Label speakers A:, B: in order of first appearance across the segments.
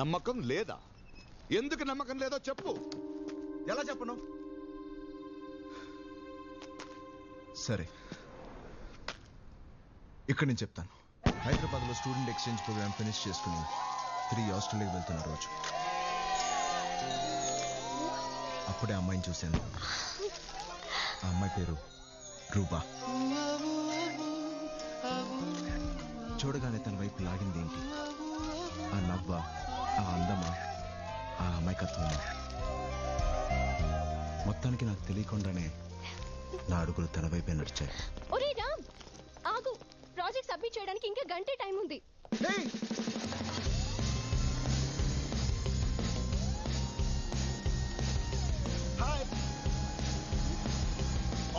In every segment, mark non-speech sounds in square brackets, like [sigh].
A: నమ్మకం లేదా? ఎందుకు నమ్మకం లేదో చెప్పు.
B: ఎలా చెప్పను? సరే. ఇక్కడ నేను చెప్తాను. హైదరాబాద్లో స్టూడెంట్ ఎక్స్చేంజ్ ప్రోగ్రామ్ ఫినిష్ చేసుకుని తిరిగి ఆస్ట్రేలియాకి వెళ్తున్న రోజు. అప్పుడే అమ్మాయిని చూశాను. ఆ అమ్మాయి పేరు రూపా చూడగానే తన వైపు లాగింది ఏంటి? ఆ నవ్వ. ఆ అందమా ఆ అమాయకత్వమా మొత్తానికి నాకు తెలియకుండానే నా అడుగులు తన వైపే నడిచాయి.
C: ఒరే రామ్ ఆగు. ప్రాజెక్ట్ సబ్మిట్ చేయడానికి ఇంకా గంటే టైం ఉంది.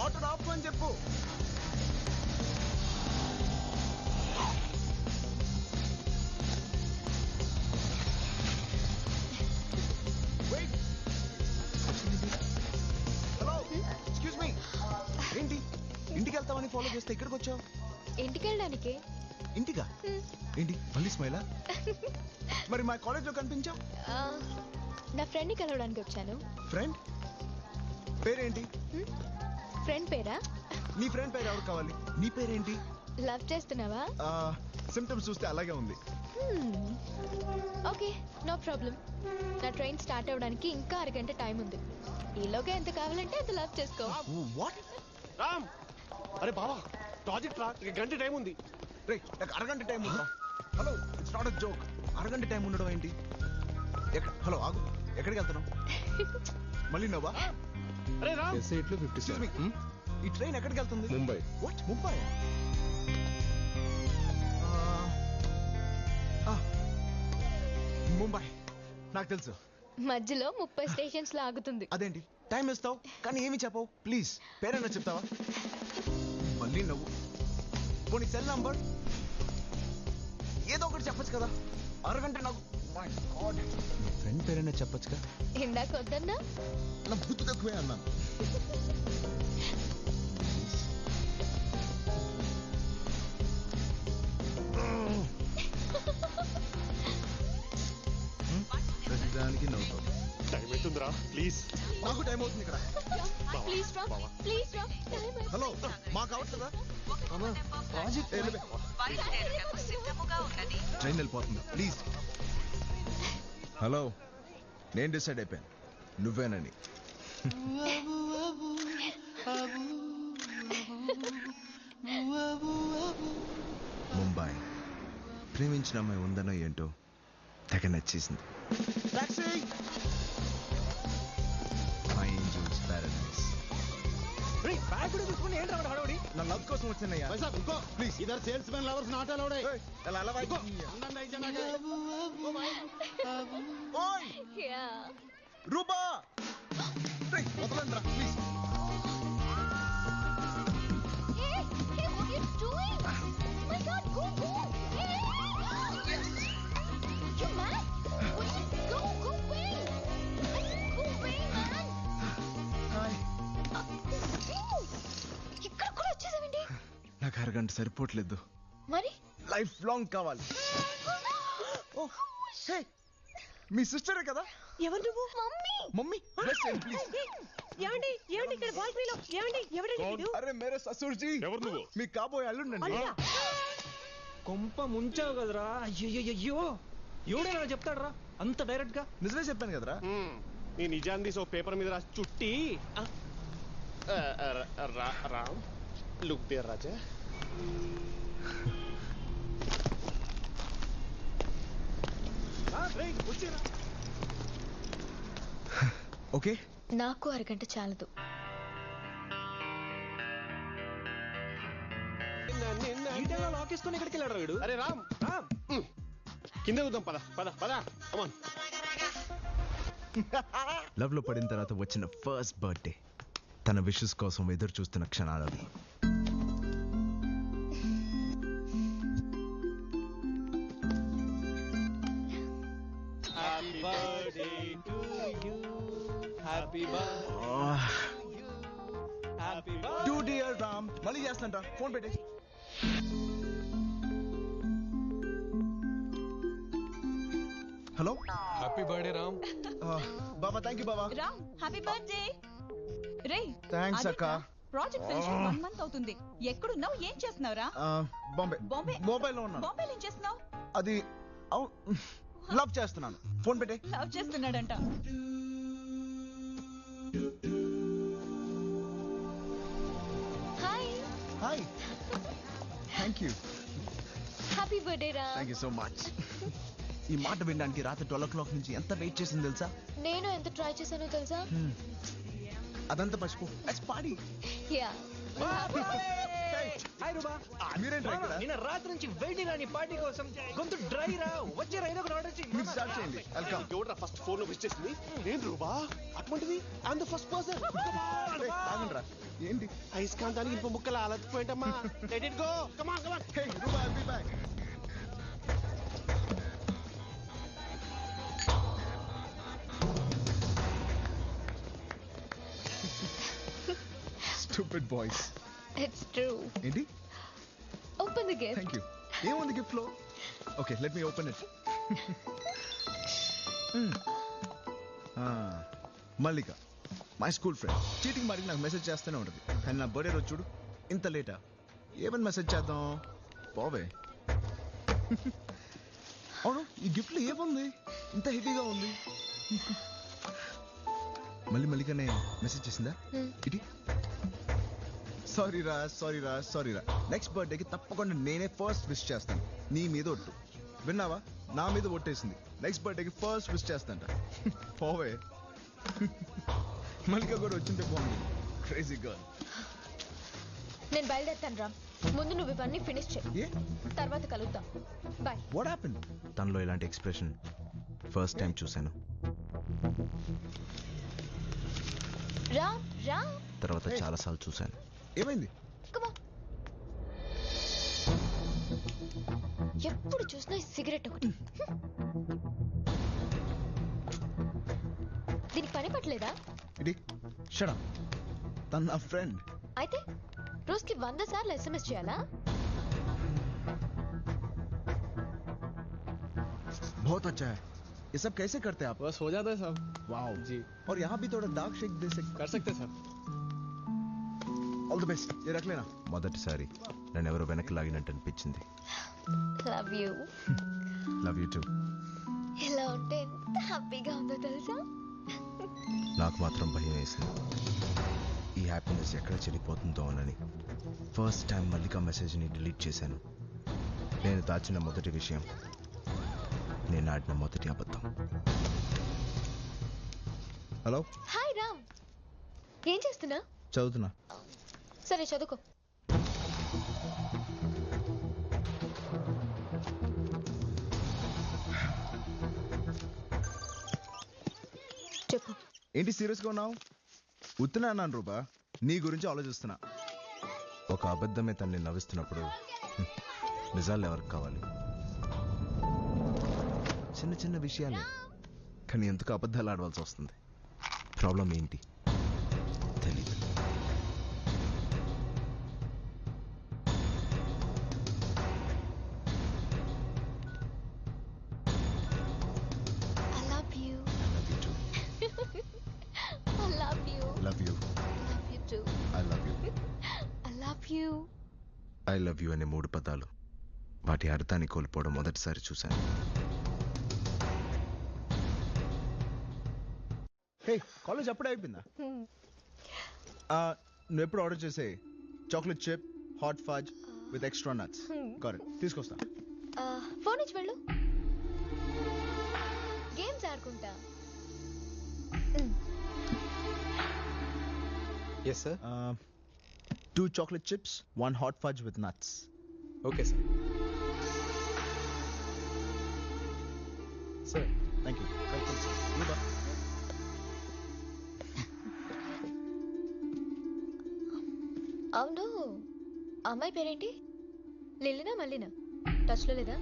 B: ఆటో ఆపు అని చెప్పు. ఫాలో చేస్తే ఇక్కడికి వచ్చావు?
C: ఇంటికి? వెళ్ళడానికి
B: ఇంటిగా ఏంటి మళ్ళీ స్మైలా? [laughs] మరి మా కాలేజ్లో కనిపించావు?
C: నా ఫ్రెండ్ని కలవడానికి వచ్చాను.
B: ఫ్రెండ్? పేరేంటి?
C: ఫ్రెండ్ పేరా?
B: నీ ఫ్రెండ్ పేరు ఎవరు కావాలి? నీ పేరేంటి?
C: లవ్ చేస్తున్నావా?
B: సిమ్టమ్స్ చూస్తే అలాగే ఉంది.
C: Okay no problem. నా ట్రైన్ స్టార్ట్ అవ్వడానికి ఇంకా అరగంట టైం ఉంది. ఈలోగా ఎంత కావాలంటే అంత లవ్ చేసుకో.
B: వాట్
D: రామ్! అరే బావా ప్రాజెక్ట్ రా ఇక గంట టైం ఉంది.
B: రే నాకు అరగంట టైం ఉందా hello it's not a joke అరగంట టైం ఉండడం ఏంటి? ఎక్కడ హలో ఆగు. ఎక్కడికి వెళ్తున్నావు? [laughs] మళ్ళీ నవ్వా?
D: అరే రామ్.
A: ఎస్ఐట్లో ఫిఫ్టీ.
B: ఈ ట్రైన్ ఎక్కడికి వెళ్తుంది?
A: ముంబై.
B: వాట్ ముంబై? ముంబై. నాకు తెలుసు.
C: మధ్యలో ముప్పై స్టేషన్స్లో ఆగుతుంది
B: అదేంటి? టైం ఇస్తావు కానీ ఏమి చెప్పవు. ప్లీజ్ పేరైనా చెప్తావా? మళ్ళీ నవ్వు. పోనీ సెల్ నంబర్ ఏదో ఒకటి చెప్పొచ్చు కదా. అరగంట నాకు ఫ్రెండ్ పేరైనా చెప్పొచ్చుగా?
C: ఇందాక వద్దన్నా?
B: నా బుద్ధి తక్కువే అన్నాను ప్రతిదానికి నవ్వుతావు
D: టైం అవుతుందిరా ప్లీజ్
B: నాకు టైం అవుతుంది ఇక్కడ.
C: ప్లీజ్ రా ప్లీజ్ రా టైం
B: హలో మాకు అవట్లేదా ప్రాజెక్ట్ ట్రైన్ వెళ్ళిపోతుంది. ప్లీజ్ హలో నేను డిసైడ్ అయిపోయాను. నువ్వేనని. ముంబై. ప్రేమించిన అమ్మాయి ఉందనో ఏంటో తెగ నచ్చేసింది.
D: బ్యాగ్ కూడా తీసుకుని ఏంటి రావడం హడావుడి?
B: నా లవ్ కోసం వచ్చినయ్యా ప్లీజ్
D: ఇద్దరు salesmen lovers not allowed
B: అలా అలా. ఓయ్. అరగంట సరిపోవట్లేదు.
C: మరి?
B: లైఫ్ లాంగ్ కావాలి. ఓ హే మీ సిస్టరే కదా?
E: ఎవరు నువ్వు?
C: మమ్మీ.
B: మమ్మీ బ్లెస్ ప్లీజ్
E: ఏమండి ఏమండి ఇక్కడ బాల్కనీలో ఏమండి ఎవరండి వీడు?
B: అరే మేరే ససూర్ జీ
D: ఎవరు నువ్వు?
B: మీ కాబోయే అల్లుండండి
E: అల్లుడా?
F: కొంప ముంచావు కదరా. అయ్యయ్యో ఎవడైనా చెప్తాడరా? అంత డైరెక్ట్గా?
B: నిజమే చెప్పాను కదరా.
D: నీ నిజాన్ని తీసి ఓ పేపర్ మీద రాసి చుట్టి. ఆ, ఆ, ఆ, రా- Ram look there Raja.
B: Okay.
C: నాకు అరగంట చాలదు.
F: ఎక్కడికి వెళ్ళాడు వీడు
D: అరే రామ్. కింద చూద్దాం పద పద పద.
B: లవ్లో పడిన తర్వాత వచ్చిన ఫస్ట్ బర్త్డే తన విషెస్ కోసం ఎదురు చూస్తున్న క్షణాలు
F: happy happy
B: to dear Ram మళ్ళీ చేస్తాంట ఫోన్ పెట్టే హలో
F: హ్యాపీ బర్త్డే రామ్
B: బాబా థ్యాంక్ యూ బాబా
E: రామ్ హ్యాపీ బర్త్డే రే
B: థ్యాంక్స్ అక్క.
E: ప్రాజెక్ట్ ఫినిష్ వన్ మంత్ అవుతుంది. ఎక్కడున్నావు? ఏం చేస్తున్నావురా
B: బాంబే
E: బాంబే
B: మొబైల్లో ఉన్నాను.
E: బాంబేలో ఏం చేస్తున్నావు?
B: అది లవ్ చేస్తున్నాను. ఫోన్ పెట్టే
E: లవ్ చేస్తున్నాడంట.
B: థ్యాంక్ యూ
C: హ్యాపీ బర్త్డే రా
B: థ్యాంక్ యూ సో మచ్ ఈ మాట వినడానికి రాత్రి ట్వెల్వ్ ఓ క్లాక్ నుంచి ఎంత వెయిట్ చేసింది తెలుసా?
C: నేను ఎంత ట్రై చేశానో తెలుసా?
B: అదంతా మర్చిపో. Party
C: ya
F: hi. రూబా.
B: మీరేంట్రా ఇక్కడ?
F: నిన్న రాత్రి నుంచి వెయిటింగ్ రాని పార్టీ కోసం గొంతు డ్రై రా. వచ్చే రా ఏదో ఒకటి ఆర్డర్
B: మీరు స్టార్ట్ చేయండి. వెల్కమ్
D: ఎవడ్రా ఫస్ట్ ఫోన్లో విష్ చేసింది? నేను రూబా? అటువంటిది? ఐఎమ్ ద ఫస్ట్ పర్సన్
B: ఆగండ్రా ఏంటి?
D: ఐస్కాంతానికి ఇంకో ముక్కలు అలసిపోయింటమ్మా. Let
B: it go come on come on boys
C: it's true
B: ఏంటి?
C: Open the gift
B: thank you ఏముంది గిఫ్ట్లో? Okay let me open it Mallika my school friend cheating మాటికి నాకు మెసేజ్ చేస్తూనే ఉంటుంది. కానీ నా బర్త్డే రోజు చూడు ఇంత లేటా ఏమని మెసేజ్ చేద్దాం? పోవే. [laughs] అవును ఈ గిఫ్ట్లో ఏముంది? ఇంత హెవీగా ఉంది. [laughs] మళ్ళీ మల్లికనే మెసేజ్ చేసిందా?
C: Hmm.
B: ఇటీ సారీ రా సారీ రా సారీ రా. నెక్స్ట్ బర్త్డేకి తప్పకుండా నేనే ఫస్ట్ విష్ చేస్తాను. నీ మీద ఒట్టు. విన్నావా? నా మీద ఒట్టేసింది. నెక్స్ట్ బర్త్డేకి ఫస్ట్ విష్ చేస్తాంట పోవే. మల్లిక కూడా వచ్చింటే బాగుంది క్రేజీ గర్ల్
C: నేను బయలుదేరుతాను రామ్ ముందు నువ్వు ఇవన్నీ ఫినిష్ చేయి తర్వాత కలుద్దాం. బాయ్
B: వాట్ హ్యాపెన్ తనలో ఇలాంటి ఎక్స్ప్రెషన్ ఫస్ట్ టైం చూశాను.
C: రామ్ రామ్.
B: తర్వాత చాలాసార్లు చూశాను. ఏమైంది
C: కమా ఎప్పుడు చూసినా ఈ సిగరెట్ ఒకటి దీనికి పని పట్టలేదా
B: ఇది షడా తన నా ఫ్రెండ్
C: అయితే రోజుకి వంద సార్లు ఎస్ఎంఎస్ చేయాలా
B: बहुत अच्छा है ये सब कैसे करते हैं आप
D: बस हो जाता है सब
B: वाओ
D: जी
B: और यहाँ भी थोड़ा डार्क शेक दे सकते
D: कर सकते सर
B: ఆల్ ది బెస్ట్ ఎరక్లేనా మొదటిసారి నన్ను ఎవరో వెనక్కి లాగినట్టు అనిపించింది
C: love you
B: love [laughs] you too
C: ఎలా ఉంటే ఎంత హ్యాపీగా ఉందో తెలుసా? [laughs]
B: నాకు మాత్రం భయం వేసింది. ఈ హ్యాపీనెస్ ఎక్కడ చెడిపోతుందో అనని. ఫస్ట్ టైం మల్లికా మెసేజ్ని డిలీట్ చేశాను. నేను దాచిన మొదటి విషయం నేను ఆడిన మొదటి అబద్ధం. హలో
C: హాయ్ రామ్ ఏం చేస్తున్నా?
B: చదువుతున్నా.
C: సరే చదువుకో. చెప్పు.
B: ఏంటి సీరియస్గా ఉన్నావు? ఉత్తున్నా అన్నాను రూపా. నీ గురించి ఆలోచిస్తున్నా. ఒక అబద్ధమే తన్ని నవ్విస్తున్నప్పుడు నిజాలు ఎవరికి కావాలి? చిన్న చిన్న విషయాలే. కానీ ఎందుకు అబద్ధాలు ఆడవలసి వస్తుంది? ప్రాబ్లం ఏంటి? ఐ లవ్ యూ అనే మూడు పదాలు వాటి అర్థాన్ని కోల్పోవడం మొదటిసారి చూశాను. హే కాలేజ్ అప్పుడే అయిపోయిందా?
C: Hmm.
B: నువ్వు ఎప్పుడు ఆర్డర్ చేసే chocolate chip hot fudge with extra nuts correct తీసుకొస్తా.
C: ఫోన్ ఇచ్చి వెళ్ళు. గేమ్స్ ఆడుకుంటా.
F: Yes sir
B: two chocolate chips one hot fudge with nuts
F: okay sir sir
B: thank you welcome
C: అవును. ఆ అమ్మాయి పేరేంటి? లిల్లినా మల్లినా? టచ్లో లేదా?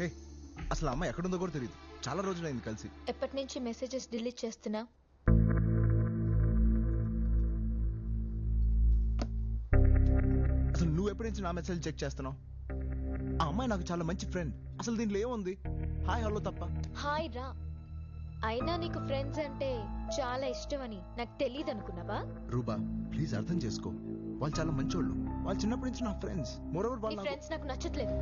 B: హే అసలు అమ్మ ఎక్కడుందో కూడా తెలియదు చాలా రోజులైంది కలిసి.
C: ఎప్పటి నుంచి మెసేజెస్ డిలీట్ చేస్తున్నా?
B: నుంచి నా మెసేజ్ చెక్ చేస్తున్నావు? ఆ అమ్మాయి నాకు చాలా మంచి ఫ్రెండ్ అసలు దీంట్లో ఏముంది? హాయ్ హలో తప్ప.
C: హాయ్ రా. అయినా నీకు ఫ్రెండ్స్ అంటే చాలా ఇష్టమని నాకు తెలియదు అనుకున్నావా?
B: రూబా ప్లీజ్ అర్థం చేసుకో. వాళ్ళు చాలా మంచోళ్ళు. వాళ్ళు చిన్నప్పటి నుంచి నా ఫ్రెండ్స్ మోరోవర్ వాళ్ళు
C: ఫ్రెండ్స్ నాకు నచ్చట్లేదు.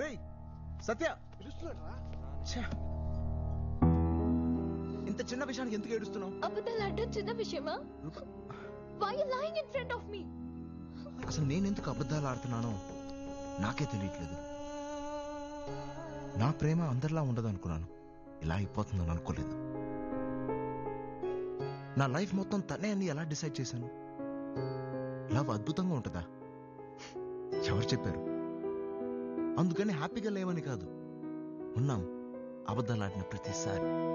B: రేయ్ సత్య. ఇంత చిన్న విషయానికి ఎందుకు ఏడుస్తున్నావు?
C: అబద్ధాలు అడ్డం చిన్న విషయమా? Why you lying in front of me
B: అసలు నేనెందుకు అబద్ధాలు ఆడుతున్నానో నాకే తెలియట్లేదు. నా ప్రేమ అందరిలా ఉండదు అనుకున్నాను ఇలా అయిపోతుందని అనుకోలేదు. నా లైఫ్ మొత్తం తనే అని ఎలా డిసైడ్ చేశాను? లవ్ అద్భుతంగా ఉంటుందా? ఎవరు చెప్పారు? అందుకని హ్యాపీగా లేవని కాదు. ఉన్నాం. అబద్ధాలు ఆడిన ప్రతిసారి.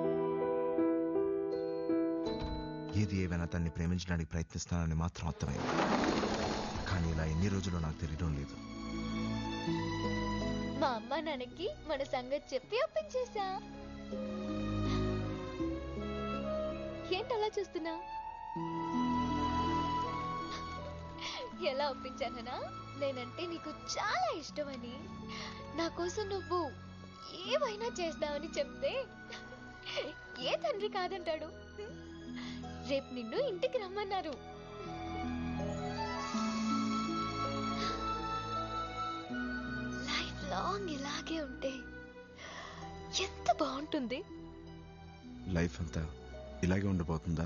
B: ఏది ఏవైనా తన్ని ప్రేమించడానికి ప్రయత్నిస్తానని మాత్రం అర్థమైంది. కానీ ఇలా ఎన్ని రోజులు నాకు తెలియడం లేదు.
C: మా అమ్మ నాన్నకి మన సంగతి చెప్పి ఒప్పించేశా. ఏంటి అలా చూస్తున్నా? ఎలా ఒప్పించాననా? నేనంటే నీకు చాలా ఇష్టమని. నా కోసం నువ్వు ఏమైనా చేస్తావని చెప్తే ఏ తండ్రి కాదంటాడు? రేపు నిన్ను ఇంటికి రమ్మన్నారు. లైఫ్ లాంగ్ ఇలాగే ఉంటే ఎంత బాగుంటుంది?
B: లైఫ్ అంతా ఇలాగే ఉండిపోతుందా